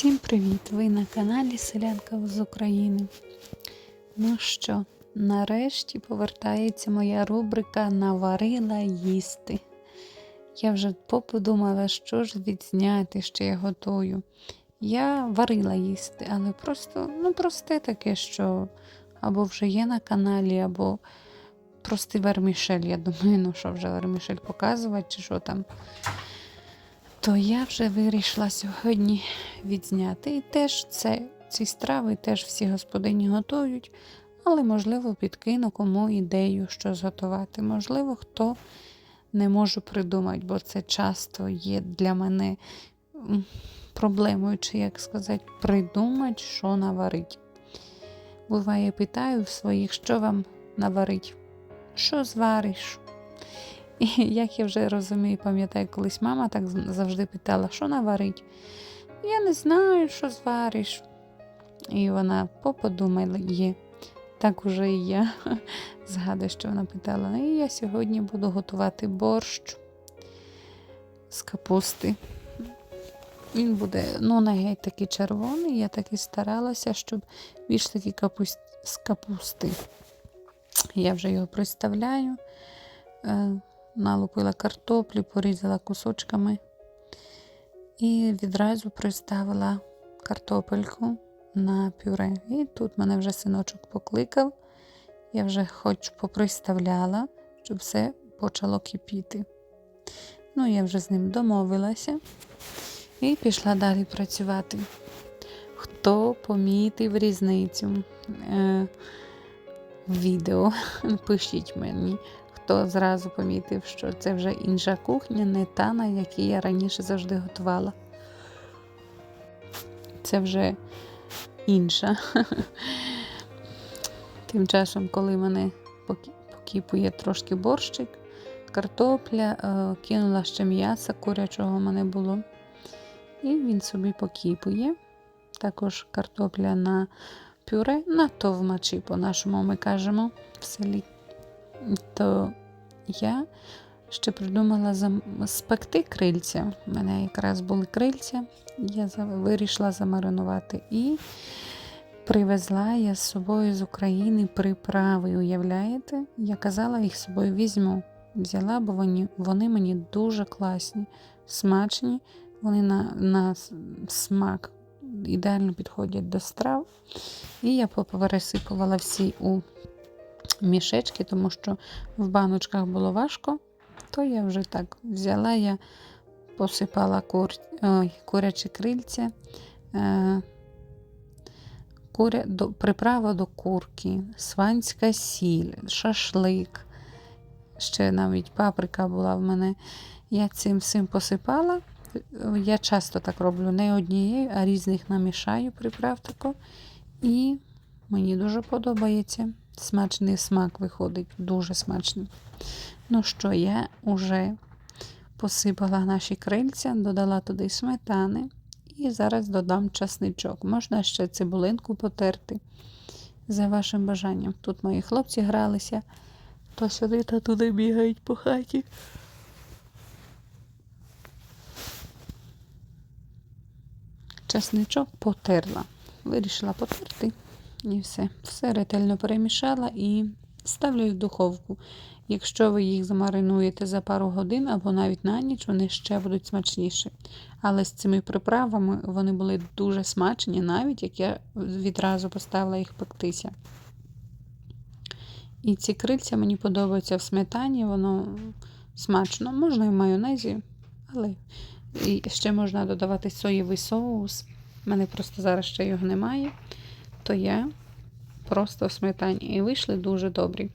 Всім привіт! Ви на каналі Селянка з України. Ну що, нарешті повертається моя рубрика Наварила їсти. Я вже подумала, що ж відзняти, що я готую. Я варила їсти, але просто, ну, просте таке, що або вже є на каналі, або простий вермішель. Я думаю, ну що вже вермішель показувати, чи що там. То я вже вирішила сьогодні відзняти. І теж це, ці страви теж всі господині готують, але, можливо, підкину кому ідею, що зготувати. Можливо, хто не може придумати, бо це часто є для мене проблемою, чи як сказати, придумати, що наварити. Буває, питаю в своїх, що вам наварить, що звариш. І як я вже розумію, пам'ятаю, колись мама так завжди питала, що наварить. Я не знаю, що звариш. І вона поподумала є. Так уже і я згадую, що вона питала. І я сьогодні буду готувати борщ з капусти. Він буде, ну, не геть такий червоний, я так і старалася, щоб більш такий капуст... з капусти. Я вже його представляю. Налупила картоплі, порізала кусочками і відразу приставила картопельку на пюре. І тут мене вже синочок покликав. Я вже хоч поприставляла, щоб все почало кипіти. Ну, я вже з ним домовилася і пішла далі працювати. Хто помітив різницю е, відео, пишіть мені хто зразу помітив, що це вже інша кухня, не та, на якій я раніше завжди готувала. Це вже інша. Тим часом, коли мене покіпує трошки борщик, картопля, е, кинула ще м'яса курячого в мене було. І він собі покіпує. Також картопля на пюре, на товмачі, по-нашому ми кажемо в селі. То я ще придумала спекти крильця. У мене якраз були крильця, я вирішила замаринувати і привезла я з собою з України приправи. Уявляєте? Я казала, їх з собою візьму. Взяла, бо вони вони мені дуже класні, смачні, вони на, на смак ідеально підходять до страв. І я пересипувала всі у мішечки, тому що в баночках було важко, то я вже так взяла, я посипала кур... Ой, курячі крильця, е... Куря... до... приправа до курки, сванська сіль, шашлик. Ще навіть паприка була в мене. Я цим всім посипала. Я часто так роблю не однією, а різних намішаю приправ тако. І мені дуже подобається. Смачний смак виходить, дуже смачний. Ну що, я вже посипала наші крильця, додала туди сметани. І зараз додам часничок. Можна ще цибулинку потерти за вашим бажанням. Тут мої хлопці гралися, то сюди, то туди бігають по хаті. Часничок потерла. Вирішила потерти. І все. Все ретельно перемішала і ставлю їх в духовку. Якщо ви їх замаринуєте за пару годин або навіть на ніч, вони ще будуть смачніші. Але з цими приправами вони були дуже смачні, навіть як я відразу поставила їх пектися. І ці крильця мені подобаються в сметані, воно смачно. Можна і в майонезі, але і ще можна додавати соєвий соус. У мене просто зараз ще його немає то я просто в сметані. І вийшли дуже добрі.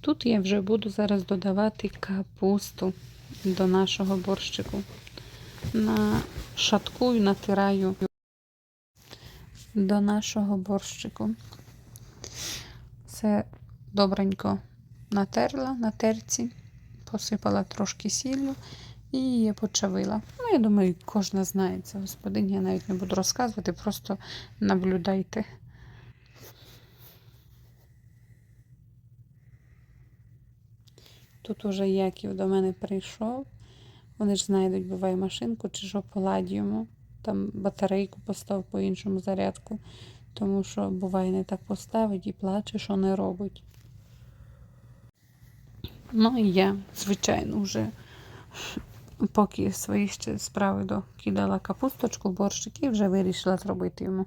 Тут я вже буду зараз додавати капусту до нашого борщику. На шаткую, натираю до нашого борщику. Це добренько натерла на терці, посипала трошки сіллю і почавила. Ну, я думаю, кожна знає це, господиня, я навіть не буду розказувати, просто наблюдайте. Тут уже Яків до мене прийшов, Вони ж знайдуть, буває, машинку чи що паладіуму. Там батарейку постав по-іншому зарядку. Тому що буває не так поставить і плаче, що не робить. Ну і я, звичайно, вже поки свої ще справи докидала капусточку, борщик і вже вирішила зробити йому.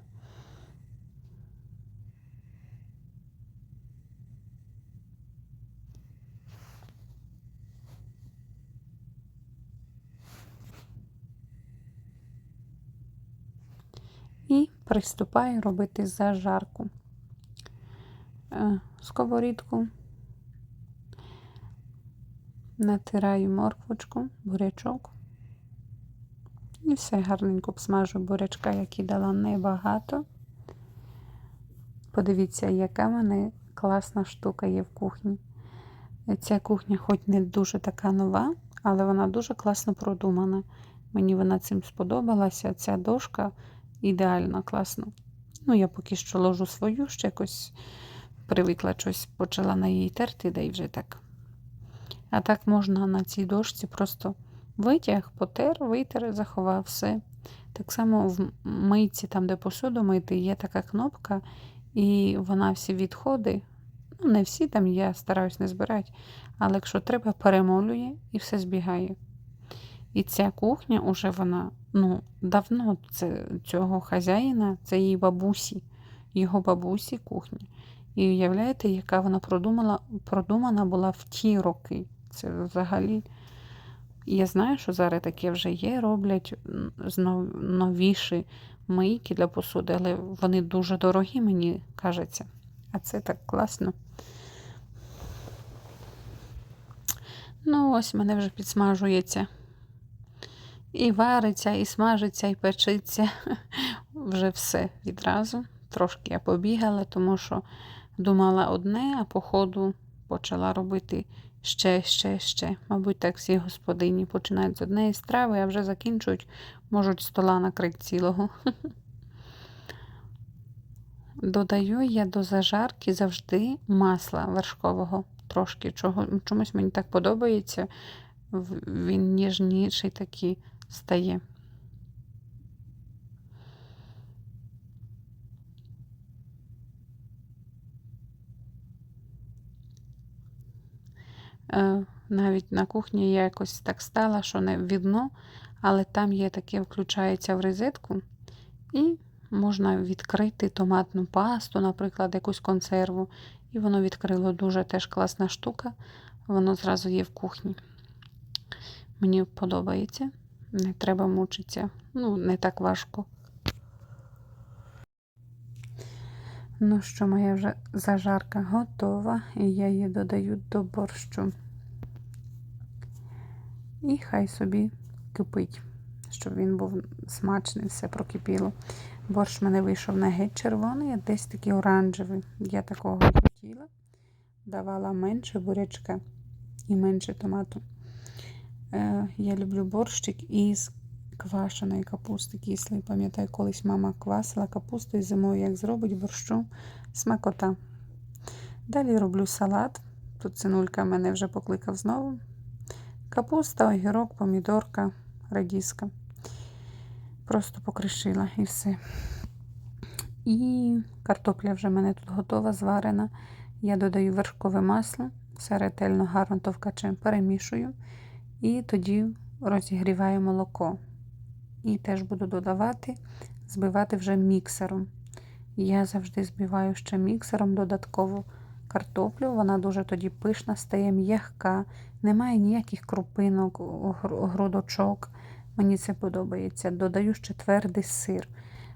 І приступаю робити зажарку. Е, Сковорідку. Натираю морквочку, бурячок. І все гарненько обсмажу бурячка, який дала небагато. Подивіться, яка в мене класна штука є в кухні. Ця кухня, хоч не дуже така нова, але вона дуже класно продумана. Мені вона цим сподобалася. Ця дошка ідеально класно. Ну, я поки що ложу свою, ще якось привикла щось, почала на її терти, да й вже так. А так можна на цій дошці просто витяг, потер, витер, заховав все. Так само в мийці, там, де посуду мити, є така кнопка, і вона всі відходи, ну, не всі там я стараюсь не збирати, але якщо треба, перемолює і все збігає. І ця кухня уже вона ну, давно це, цього хазяїна, це її бабусі, його бабусі кухня. І уявляєте, яка вона продумала, продумана була в ті роки. Це взагалі. Я знаю, що зараз таке вже є, роблять новіші мийки для посуди, але вони дуже дорогі, мені кажеться. А це так класно. Ну, ось мене вже підсмажується. І вариться, і смажиться, і печиться. Вже все відразу. Трошки я побігала, тому що думала одне, а по ходу почала робити ще, ще, ще. Мабуть, так всі господині починають з однієї страви, а вже закінчують, можуть стола накрити цілого. Додаю я до зажарки завжди масла вершкового. Трошки чого, чомусь мені так подобається. Він ніжніший такий стає. Навіть на кухні я якось так стала, що не видно, але там є таке, включається в розетку, і можна відкрити томатну пасту, наприклад, якусь консерву. І воно відкрило дуже теж класна штука. Воно зразу є в кухні. Мені подобається. Не треба мучитися. Ну, не так важко. Ну що, моя вже зажарка готова, і я її додаю до борщу. І хай собі кипить, щоб він був смачний, все прокипіло. Борщ в мене вийшов не геть червоний, а десь такий оранжевий. Я такого хотіла. Давала менше бурячка і менше томату. Е, я люблю борщик із квашеної капусти кислої. Пам'ятаю, колись мама квасила капусту і зимою, як зробить борщу, смакота. Далі роблю салат. Тут синулька мене вже покликав знову. Капуста, огірок, помідорка, радіска. Просто покришила і все. І картопля вже в мене тут готова, зварена. Я додаю вершкове масло, все ретельно гарно товкачем перемішую. І тоді розігріваю молоко. І теж буду додавати, збивати вже міксером. Я завжди збиваю ще міксером додатково картоплю. Вона дуже тоді пишна, стає м'яка, немає ніяких крупинок, грудочок. Мені це подобається. Додаю ще твердий сир.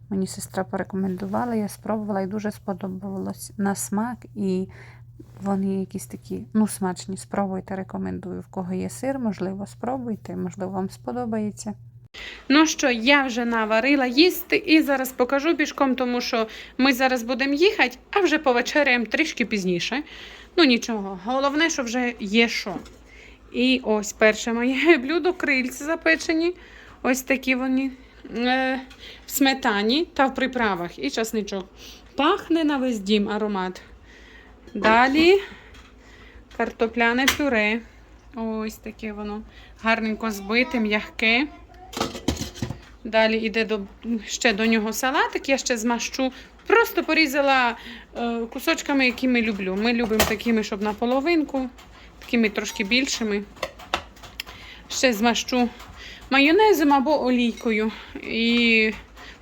Мені сестра порекомендувала, я спробувала і дуже сподобалось на смак. І вони якісь такі, ну, смачні. Спробуйте, рекомендую. В кого є сир, можливо, спробуйте, можливо, вам сподобається. Ну що, я вже наварила їсти і зараз покажу пішком, тому що ми зараз будемо їхати, а вже повечеряємо трішки пізніше. Ну нічого, головне, що вже є що. І ось перше моє блюдо крильці запечені. Ось такі вони е, в сметані та в приправах і часничок. Пахне на весь дім аромат. Далі картопляне пюре. Ось таке воно гарненько збите, м'яке. Далі йде до, ще до нього салатик, я ще змащу. Просто порізала е, кусочками, які ми люблю. Ми любимо такими, щоб на половинку, такими трошки більшими. Ще змащу майонезом або олійкою. І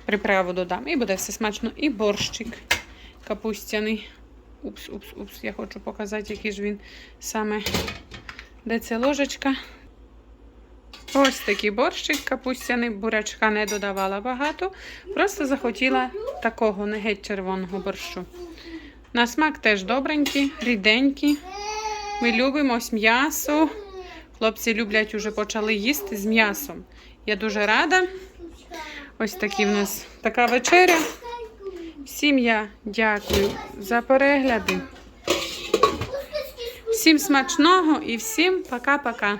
приправу додам. І буде все смачно. І борщик капустяний. Упс, упс, упс. Я хочу показати, який ж він саме. Де це ложечка? Ось такий борщик капустяний, бурячка не додавала багато. Просто захотіла такого, не геть червоного борщу. На смак теж добренький, ріденький. Ми любимо ось м'ясо. Хлопці люблять уже почали їсти з м'ясом. Я дуже рада. Ось такі в нас така вечеря. Всім я дякую за перегляди. Всім смачного і всім пока-пока.